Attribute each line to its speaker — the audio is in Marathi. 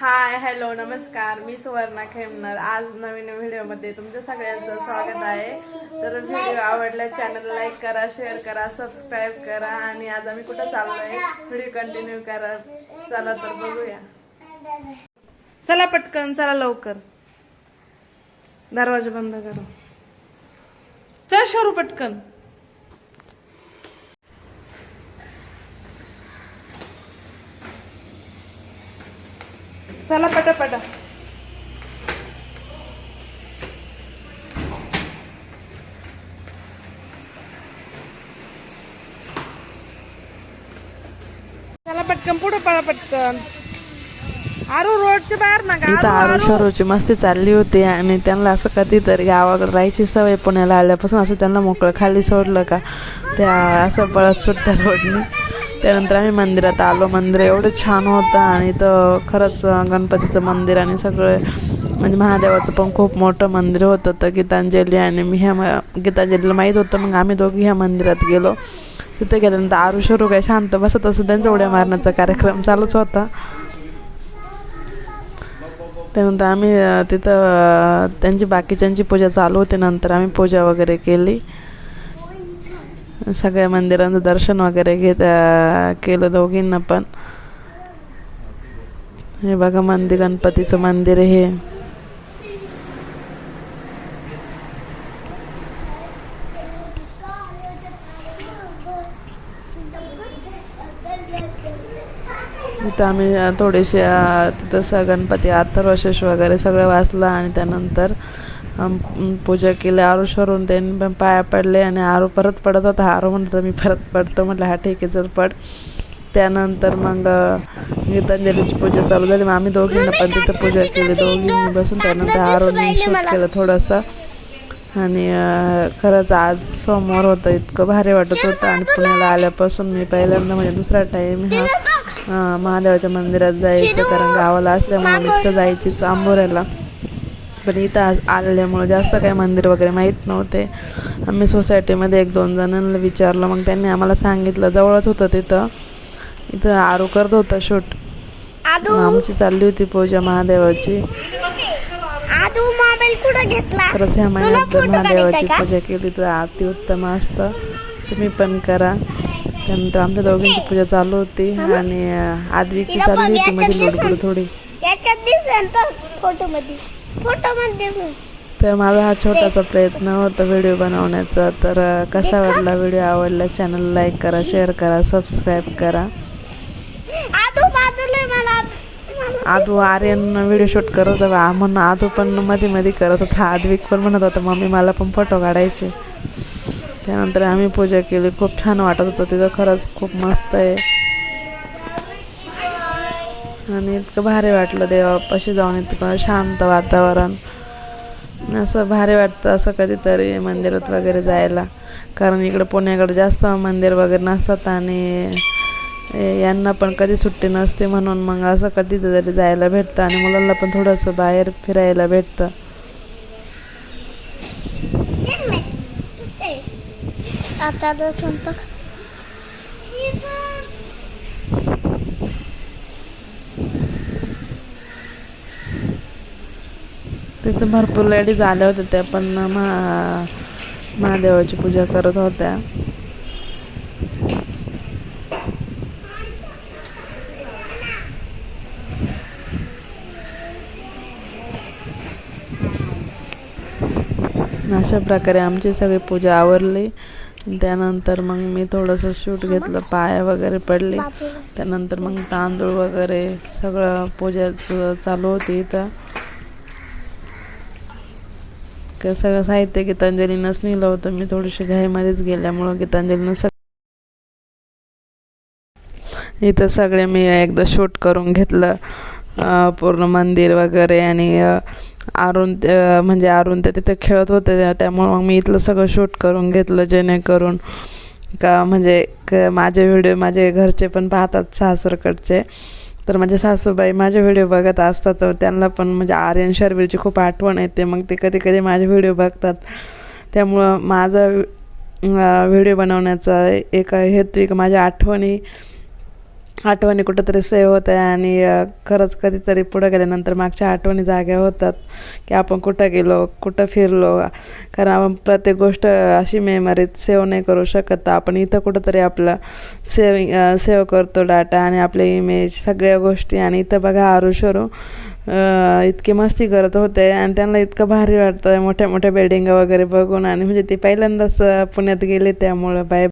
Speaker 1: हाय हॅलो नमस्कार. मी सुवर्णा खेमनर. आज नवीन व्हिडिओमध्ये तुमच्या सगळ्यांचं स्वागत आहे. तर व्हिडिओ आवडला चॅनल लाईक करा शेअर करा सबस्क्राईब करा आणि आज आम्ही कुठं चाललोय व्हिडिओ कंटिन्यू करा. चला तर बघूया. चला पटकन चला लवकर. दरवाजा बंद करा. चल शोरू पटकन. चला पटापटा चला पटकन पुढे पळा पटकन. आरू रोडच्या बाहेर ना
Speaker 2: इथं
Speaker 1: का
Speaker 2: आरू शरूची मस्ती चालली होती आणि त्यांना असं कधीतरी गावाकडे राहायची सवय पुण्याला आल्यापासून असं त्यांना मोकळं खाली सोडलं का? त्या असं पळत सुटत्या रोडनी. त्यानंतर आम्ही मंदिरात आलो. मंदिर एवढं छान होतं आणि तर खरंच गणपतीचं मंदिर आणि सगळं म्हणजे महादेवाचं पण खूप मोठं मंदिर होतं तर गीतांजली आणि मी ह्या म- गीतांजलीला माहीत होतं. मग आम्ही दोघी ह्या मंदिरात गेलो. तिथे गेल्यानंतर आरुषरू काय शांत बसत असं त्यांचा उड्या मारण्याचा कार्यक्रम चालूच होता. त्यानंतर आम्ही तिथं त्यांची बाकीच्यांची पूजा चालू होती. नंतर आम्ही पूजा वगैरे केली. सगळ्या मंदिरांचं दर्शन वगैरे घेत केलं दोघींना पण. हे बघा मंदिर गणपतीचं मंदिर हे. तिथं आम्ही थोडेसे तिथं स गणपती अथर्वशेष वगैरे सगळं वाचलं आणि त्यानंतर पूजा केली आरुषवरून त्यांनी पण पाया पडले आणि आरू परत पडत होता आरू म्हणत मी परत पडतो म्हटलं हा ठीक आहे जर पड। त्यानंतर मग गीतांजलीची पूजा चालू झाली मग आम्ही दोघींना पण तिथं पूजा केली दोघींनी बसून त्यानंतर आरूने शूट केलं थोडंसं। आणि खरंच आज सोमवार होतं इतकं भारी वाटत होतं आणि पुण्याला आल्यापासून मी पहिल्यांदा म्हणजे दुसरा टाईम हा महादेवाच्या मंदिरात जायचं कारण गावाला असल्यामुळे इतकं जायचीच आंबोऱ्याला पण इथं आज आल्यामुळं जास्त काही मंदिर वगैरे माहीत नव्हते. आम्ही सोसायटीमध्ये एक दोन जणांना विचारलं. मग त्यांनी आम्हाला सांगितलं जवळच होतं तिथं. इथं आरू करत होता शूट. आमची चालली होती पूजा महादेवाची. खरंच ह्या महिन्यात महादेवाची? पूजा केली तर आरती उत्तम असतं. तुम्ही पण करा. त्यानंतर आमच्या दोघींची पूजा चालू होती आणि अं, आद्विकची चालली होती. मध्ये लुडबुड थोडी.
Speaker 3: याच्यात फोटो मध्ये. फोटो मध्ये दिसेल
Speaker 2: तर माझा हा छोटासा प्रयत्न होता व्हिडिओ बनवण्याचा. तर कसा वाटला व्हिडिओ आवडला? चॅनल लाईक करा शेअर करा सबस्क्राईब करा.
Speaker 3: आदू
Speaker 2: आर्यन व्हिडिओ शूट करत होता. म्हणून आदू पण मध्ये मध्ये करत होता. आद्विक पण म्हणत होता मम्मी मला पण फोटो काढायचे. त्यानंतर आम्ही पूजा केली. खूप छान वाटत होतं. तिथं खरंच खूप मस्त आहे. आणि इतकं भारी वाटलं देवापाशी जाऊन इतकं शांत वातावरण. असं भारी वाटतं असं कधीतरी मंदिरात वगैरे जायला. कारण इकडं पुण्याकडे जास्त मंदिर वगैरे नसतात आणि यांना पण कधी सुट्टी नसते म्हणून मग असं कधीतरी जायला भेटतं आणि मुलांना पण थोडंसं बाहेर फिरायला भेटतं.
Speaker 3: आता
Speaker 2: तिथं भरपूर लेडीज आल्या होत्या त्या पण महा महादेवाची पूजा करत होत्या. अशा प्रकारे आमची सगळी पूजा आवरली. त्यानंतर मग मी थोडंसं शूट घेतलं पाया वगैरे पडली. त्यानंतर मग तांदूळ वगैरे सगळं पूजाचं चालू होती इथं. क- सगळं साहित्य गीतांजलीनंच नेलं होतं. मी थोडीशी घाईमध्येच गेल्यामुळं गीतांजलीनं सग इथं सगळे मी एकदा शूट करून घेतलं. पूर्ण मंदिर वगैरे आणि अरुण म्हणजे अरुण ते तिथे खेळत होते. त्यामुळं मग मी इथलं सगळं शूट करून घेतलं जेणेकरून का म्हणजे क माझे व्हिडिओ माझे घरचे पण पाहतात सासरकडचे. तर माझे सासूबाई माझे व्हिडिओ बघत असतात तर त्यांना पण म्हणजे आर्यन शर्वीरची खूप आठवण येते. मग ते कधी कधी माझे व्हिडिओ बघतात. त्यामुळं माझा व्हिडिओ बनवण्याचा एक हेतू एक माझ्या आठवणी आठवणी कुठंतरी सेव्ह होत आहे आणि खरंच कधीतरी पुढं गेल्यानंतर मागच्या आठवणी जाग्या होतात की आपण कुठं गेलो कुठं फिरलो. कारण आपण प्रत्येक गोष्ट अशी मेमरीत सेव्ह नाही करू शकत. आपण इथं कुठंतरी आपलं सेविंग सेव्ह करतो डाटा आणि आपले इमेज सगळ्या गोष्टी आणि इथं बघा आरुषरू इतकी मस्ती करत होते आणि त्यांना इतकं भारी वाटतं. मोठ्या मोठ्या बिल्डिंग वगैरे बघून आणि म्हणजे ते पहिल्यांदाच पुण्यात गेले त्यामुळं बाय